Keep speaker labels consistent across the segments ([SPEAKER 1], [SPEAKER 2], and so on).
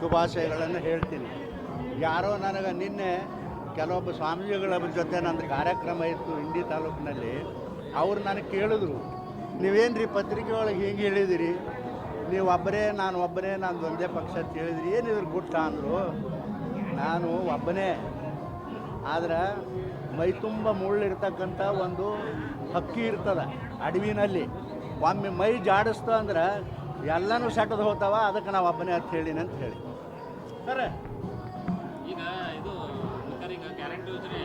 [SPEAKER 1] ಶುಭಾಶಯಗಳನ್ನು ಹೇಳ್ತೀನಿ. ಯಾರೋ ನನಗೆ ನಿನ್ನೆ ಕೆಲವೊಬ್ಬ ಸ್ವಾಮೀಜಿಗಳ ಜೊತೆ ನಂದು ಕಾರ್ಯಕ್ರಮ ಇತ್ತು ಇಂಡಿ ತಾಲೂಕಿನಲ್ಲಿ. ಅವ್ರು ನನಗೆ ಕೇಳಿದ್ರು ನೀವೇನು ರೀ ಪತ್ರಿಕೆ ಒಳಗೆ ಹಿಂಗೆ ಹೇಳಿದಿರಿ? ನೀವು ಒಬ್ಬರೇ, ನಾನು ಒಬ್ಬನೇ, ನಾನು ಒಂದೇ ಪಕ್ಷ ಅಂತ ಹೇಳಿದ್ರಿ. ಏನಿದ್ರು ಗುಟ್ಟ? ಅಂದರು. ನಾನು ಒಬ್ಬನೇ. ಆದ್ರೆ ಮೈ ತುಂಬ ಮುಳ್ಳಿರ್ತಕ್ಕಂಥ ಒಂದು ಹಕ್ಕಿ ಇರ್ತದೆ ಅಡವಿನಲ್ಲಿ. ಒಮ್ಮೆ ಮೈ ಜಾಡಿಸ್ತು ಅಂದ್ರೆ ಎಲ್ಲನೂ ಸೆಟ್ಟದ ಹೋಗ್ತಾವ ಅದಕ್ಕೆ ನಾವು ಒಬ್ಬನೇ ಅಂತ ಹೇಳಿನಿ ಅಂತ ಹೇಳಿ. ಸರ್
[SPEAKER 2] ಈಗ ಇದು ಸರ್ಕಾರ ಈಗ ಗ್ಯಾರಂಟಿ ಯೋಜನೆ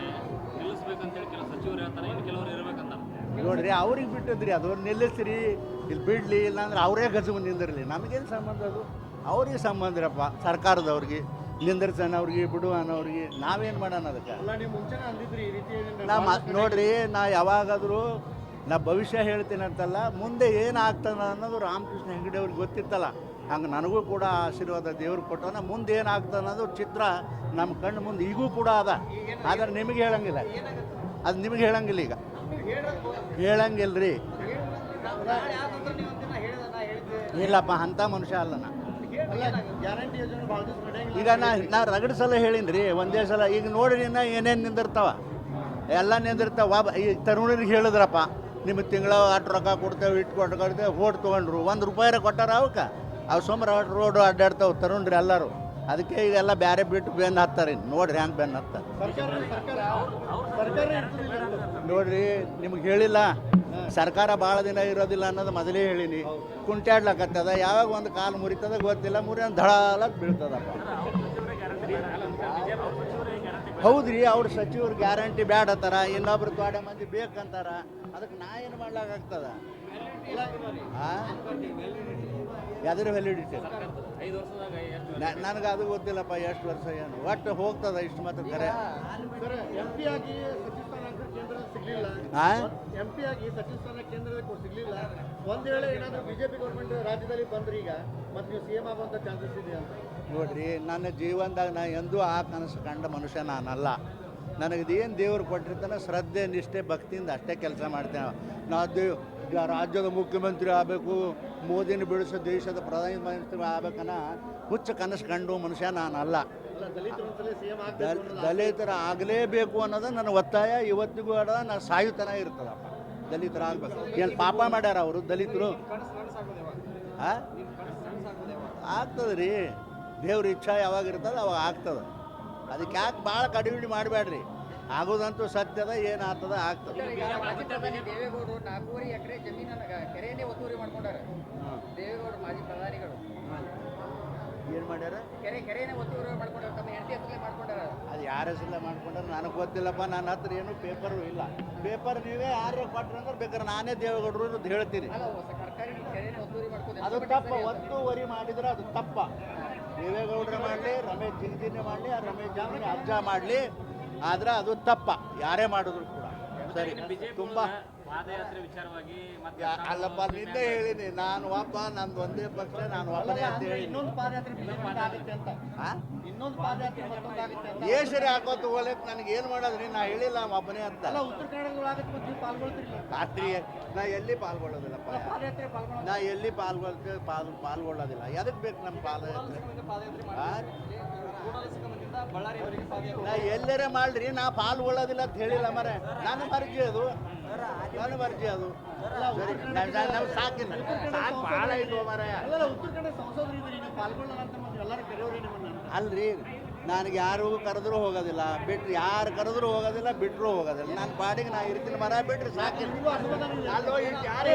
[SPEAKER 2] ನಿಲ್ಲಿಸ್ಬೇಕಂತೇಳಿ ಕೆಲವು ಸಚಿವರು ಹೇಳ್ತಾರೆ ಇನ್ನು ಕೆಲವರು ಇರಬೇಕಂತ
[SPEAKER 1] ನೋಡ್ರಿ ಅವ್ರಿಗೆ ಬಿಟ್ಟಿದ್ರಿ ಅದು ನಿಲ್ಲಿಸ್ರಿ ಇಲ್ಲಿ ಬಿಡಲಿ ಇಲ್ಲಾಂದ್ರೆ ಅವರೇ ಗಜು ನಿಂದಿರಲಿ. ನಮಗೇನು ಸಂಬಂಧ ಅದು? ಅವ್ರಿಗೆ ಸಂಬಂಧ ರಪ್ಪ ಸರ್ಕಾರದವ್ರಿಗೆ ನಿಂದಿರ್ಸೋಣ ಅವ್ರಿಗೆ ಬಿಡು ಅನ್ನೋರಿಗೆ ನಾವೇನು ಮಾಡೋಣ ಅದಕ್ಕೆ?
[SPEAKER 3] ಅಲ್ಲ ನೀವು ಮುಂಚೆನೇ ಅಂದಿದ್ರಿ ಈ ರೀತಿ
[SPEAKER 1] ನಾ ಮಾ- ನೋಡ್ರಿ ನಾ ಯಾವಾಗಾದರೂ ನಾ ಭವಿಷ್ಯ ಹೇಳ್ತೀನಿ ಅಂತಲ್ಲ ಮುಂದೆ ಏನು ಆಗ್ತದ ಅನ್ನೋದು ರಾಮಕೃಷ್ಣ ಹೆಗಡೆ ಅವ್ರಿಗೆ ಗೊತ್ತಿತ್ತಲ್ಲ. ಹಂಗೆ ನನಗೂ ಕೂಡ ಆಶೀರ್ವಾದ ದೇವ್ರು ಕೊಟ್ಟನ ಮುಂದೆ ಏನಾಗ್ತದೆ ಅನ್ನೋದು ಚಿತ್ರ ನಮ್ಮ ಕಣ್ಣು ಮುಂದೆ ಈಗೂ ಕೂಡ ಅದ. ಆದರೆ ನಿಮಗೆ ಹೇಳಂಗಿಲ್ಲ. ಅದು ನಿಮಗೆ ಹೇಳಂಗಿಲ್ಲ ಈಗ. ಹೇಳಂಗಿಲ್ಲ ರೀ ಇಲ್ಲಪ್ಪ, ಅಂಥ ಮನುಷ್ಯ ಅಲ್ಲ ನಾ. ಈಗ ನಾ ನಾ ರಗಡ್ ಸಲ ಹೇಳಿನಿ ರೀ ಒಂದೇ ಸಲ. ಈಗ ನೋಡಿ ನಾ ಏನೇನು ನಿಂದಿರ್ತಾವ. ಎಲ್ಲ ನಿಂದಿರ್ತಾವ. ಈ ತರುಣರಿಗೆ ಹೇಳಿದ್ರಪ್ಪ. ನಿಮಗೆ ತಿಂಗಳ ಅಷ್ಟು ರೊಕ್ಕ ಕೊಡ್ತೇವೆ ಇಟ್ಟು ಕೊಟ್ಟು ಕೊಡ್ತೇವೆ ಓಟ್ ತೊಗೊಂಡ್ರು. ಒಂದು ರೂಪಾಯಿರ ಕೊಟ್ಟಾರ ಅವಕ್ಕೆ. ಅವು ಸುಮಾರು ರೋಡು ಅಡ್ಡಾಡ್ತಾವೆ ತರುಣ್ರಿ ಎಲ್ಲರೂ. ಅದಕ್ಕೆ ಈಗೆಲ್ಲ ಬೇರೆ ಬಿಟ್ಟು ಬೆನ್ನು ಹತ್ತಾರೆ ನೋಡ್ರಿ ಹೆಂಗೆ ಬೆನ್ನು ಹತ್ತಾರೆ. ನೋಡ್ರಿ ನಿಮ್ಗೆ ಹೇಳಿಲ್ಲ. ಸರ್ಕಾರ ಭಾಳ ದಿನ ಇರೋದಿಲ್ಲ ಅನ್ನೋದು ಮೊದಲೇ ಹೇಳಿನಿ. ಕುಂಟಾಡ್ಲಕತ್ತದ. ಯಾವಾಗ ಒಂದು ಕಾಲು ಮುರಿತದ ಗೊತ್ತಿಲ್ಲ. ಮುರಿ ಅಂತ ದಳಾಲ ಬೀಳ್ತದಪ್ಪ. ಹೌದ್ರಿ ಅವ್ರ ಸಚಿವರು ಗ್ಯಾರಂಟಿ ಬ್ಯಾಡ ಅಂತಾರ ಇನ್ನೊಬ್ರು ತೋಡೆ ಮಂದಿ ಬೇಕಂತಾರ ಅದಕ್ಕೆ ನಾ ಏನು ಮಾಡ್ಲಾಕಾಗ್ತದ ಎದ್ರ ವ್ಯಾಲಿಡಿಟಿ
[SPEAKER 2] ಐದು ವರ್ಷದಾಗ ಎಷ್ಟು
[SPEAKER 1] ನನಗೆ ಅದು ಗೊತ್ತಿಲ್ಲಪ್ಪ ಎಷ್ಟು ವರ್ಷ ಏನು. ಒಟ್ಟು ಹೋಗ್ತದ ಇಷ್ಟು ಮಾತ್ರ ಕರೆ.
[SPEAKER 3] ಸರ್ ಎಂ ಪಿ ಆಗಿ ಸಚಿವ ಸ್ಥಾನ ಕೇಂದ್ರದಲ್ಲಿ ಸಿಗ್ಲಿಲ್ಲ? ಎಂ ಪಿ ಆಗಿ ಸಚಿವ ಸ್ಥಾನ ಕೇಂದ್ರದಲ್ಲಿ ಸಿಗ್ಲಿಲ್ಲ. ಒಂದ್ ವೇಳೆ ಏನಾದ್ರು ಬಿಜೆಪಿ ಗೌರ್ಮೆಂಟ್ ರಾಜ್ಯದಲ್ಲಿ ಬಂದ್ರೆ ಈಗ ಮತ್ತೆ ನೀವು ಸಿ ಎಂ ಆಗುವಂತ ಚಾನ್ಸಸ್ ಇದೆ ಅಂತ.
[SPEAKER 1] ನೋಡ್ರಿ ನನ್ನ ಜೀವನದಾಗ ನಾ ಎಂದೂ ಆ ಕನಸು ಕಂಡ ಮನುಷ್ಯ ನಾನಲ್ಲ. ನನಗೆ ಏನು ದೇವ್ರು ಕೊಟ್ಟಿರ್ತಾನೆ ಶ್ರದ್ಧೆ ನಿಷ್ಠೆ ಭಕ್ತಿಯಿಂದ ಅಷ್ಟೇ ಕೆಲಸ ಮಾಡ್ತೇವೆ ನಾವು ದೇವ್ ರಾಜ್ಯದ ಮುಖ್ಯಮಂತ್ರಿ ಆಗಬೇಕು ಮೋದಿನ ಬೀಳಿಸೋ ದೇಶದ ಪ್ರಧಾನಮಂತ್ರಿ ಆಗ್ಬೇಕನ್ನ ಹುಚ್ಚ ಕನಸು ಕಂಡು ಮನುಷ್ಯ ನಾನಲ್ಲ.
[SPEAKER 3] ಅಲ್ಲ ದಲಿತರು
[SPEAKER 1] ಆಗಲೇಬೇಕು ಅನ್ನೋದು ನನ್ನ ಒತ್ತಾಯ. ಇವತ್ತಿಗೂ ಅಡ ನಾ ಸಾಯುತನ ಇರ್ತದಪ್ಪ. ದಲಿತರ ಆಗ್ಬೇಕು ಏನು ಪಾಪ ಮಾಡ್ಯಾರ ಅವರು ದಲಿತರು? ಆಗ್ತದೆ ರೀ. ದೇವ್ರ ಇಚ್ಛಾ ಯಾವಾಗ ಇರ್ತದೆ ಅವಾಗ ಆಗ್ತದೆ. ಅದಕ್ಕೆ ಯಾಕೆ ಭಾಳ ಕಡಿಮೆ ಮಾಡಬೇಡ್ರಿ ಆಗೋದಂತೂ ಸತ್ಯದ ಏನಾಗ್ತದ ಆಗ್ತದ.
[SPEAKER 4] ಮಾಜಿ ಪ್ರಧಾನಿ ದೇವೇಗೌಡರು ನಾಲ್ಕೂವರೆ ಎಕರೆ ಜಮೀನನ್ನ ಕೆರೆಯನ್ನೇ ಒತ್ತುವರಿ ಮಾಡ್ಕೊಂಡಾರ. ದೇವೇಗೌಡರು ಮಾಜಿ ಪ್ರಧಾನಿಗಳು.
[SPEAKER 1] ಏನು ಮಾಡ್ಯಾರ?
[SPEAKER 4] ಕೆರೆ ಕೆರೆಯನ್ನೇ ಒತ್ತುವರಿ ಮಾಡ್ಕೊಂಡಾರ ತಮ್ಮ ಹೆಂಡತಿ ಹತ್ರಲೇ ಮಾಡ್ಕೊಂಡಾರ.
[SPEAKER 1] ಅದು ಯಾರ ಹೆಸರಲ್ಲೇ ಮಾಡ್ಕೊಂಡಾರ ನನಗೆ ಗೊತ್ತಿಲ್ಲಪ್ಪ ನನ್ನ ಹತ್ರ ಏನು ಪೇಪರು ಇಲ್ಲ. ಪೇಪರ್ ನೀವೇ ಯಾರೇ ಕೊಟ್ರಿ ಅಂದ್ರೆ ಬೇಕಾದ್ರೆ ನಾನೇ ದೇವೇಗೌಡರು ಅಂತ ಹೇಳ್ತೀನಿ. ಅದು ತಪ್ಪ ಒತ್ತುವರಿ ಮಾಡಿದ್ರೆ ಅದು ತಪ್ಪ. ದೇವೇಗೌಡರು ಮಾಡಲಿ ರಮೇಶ್ ಜಿಗಜಿನೇ ಮಾಡಲಿ ಆ ರಮೇಶ್ ಜಾಮಿ ಅಜ್ಜ ಮಾಡಲಿ. ಆದ್ರೆ ಅದು ತಪ್ಪ. ಯಾರೇ ಮಾಡಿದ್ರು ಕೂಡ. ಸರಿ.
[SPEAKER 2] ತುಂಬಾ
[SPEAKER 1] ತುಂಬ
[SPEAKER 2] ಪಾದಯಾತ್ರೆ ವಿಚಾರವಾಗಿ ಮತ್ತೆ
[SPEAKER 1] ಅಲ್ಲಪ್ಪ ನಿನ್ನೆ ಹೇಳಿನಿ ನಾನು ಒಬ್ಬ ನಂದು ಒಂದೇ ಪಕ್ಷ ನಾನು ಒಬ್ಬನೇ ಅಂತ ಹೇಳಿ
[SPEAKER 3] ಇನ್ನೊಂದು ಪಾದಯಾತ್ರೆ ಬಿಜೆಪಿ ಆಗುತ್ತೆ ಅಂತ. ಇನ್ನೊಂದು ಪಾದಯಾತ್ರೆ ಮತ್ತೊಂದು ಆಗುತ್ತೆ ಅಂತ
[SPEAKER 1] ಏಸರಿ ಹಾಕೋತ ಹೋಗ್ಲಿಕ್ಕೆ ನನಗೆ ಏನು ಮಾಡೋದ್ರಿ? ನಾ ಹೇಳಿಲ್ಲ ನಾನು ಒಬ್ಬನೇ ಅಂತ.
[SPEAKER 3] ನೀವು
[SPEAKER 1] ರಾತ್ರಿ ನಾ ಎಲ್ಲಿ ಪಾಲ್ಗೊಳ್ಳೋದಿಲ್ಲಪ್ಪ? ನಾ ಎಲ್ಲಿ ಪಾಲ್ಗೊಳ್ತೇವೆ ಪಾಲ್ ಪಾಲ್ಗೊಳ್ಳೋದಿಲ್ಲ. ಎದಕ್ಕೆ ಬೇಕು ನಮ್ಮ ಪಾದಯಾತ್ರೆ? ನಾ ಎಲ್ಲರೇ ಮಾಡ್ರಿ ನಾ ಪಾಲ್ಗೊಳ್ಳೋದಿಲ್ಲ ಅಂತ ಹೇಳಿಲ್ಲ ಮರ ನನ್ನ ಮರ್ಜಿ ಅದು. ನನ್ನ ಮರ್ಜಿ ಅದು. ಸಾಕಿಲ್ಲ. ಸಾಕು ಭಾಳ ಮರೆ ಅಲ್ರಿ ನನಗೆ ಯಾರು ಕರೆದ್ರೂ ಹೋಗೋದಿಲ್ಲ. ಬಿಟ್ರಿ ಯಾರು ಕರೆದ್ರೂ ಹೋಗೋದಿಲ್ಲ ಬಿಟ್ಟರು ಹೋಗೋದಿಲ್ಲ. ನನ್ನ ಪಾಡಿಗೆ ನಾ ಇರ್ತೀನಿ ಮರ ಬಿಟ್ರಿ ಸಾಕಿಲ್ಲ. ಅಲ್ಲೋ ಯಾರೇ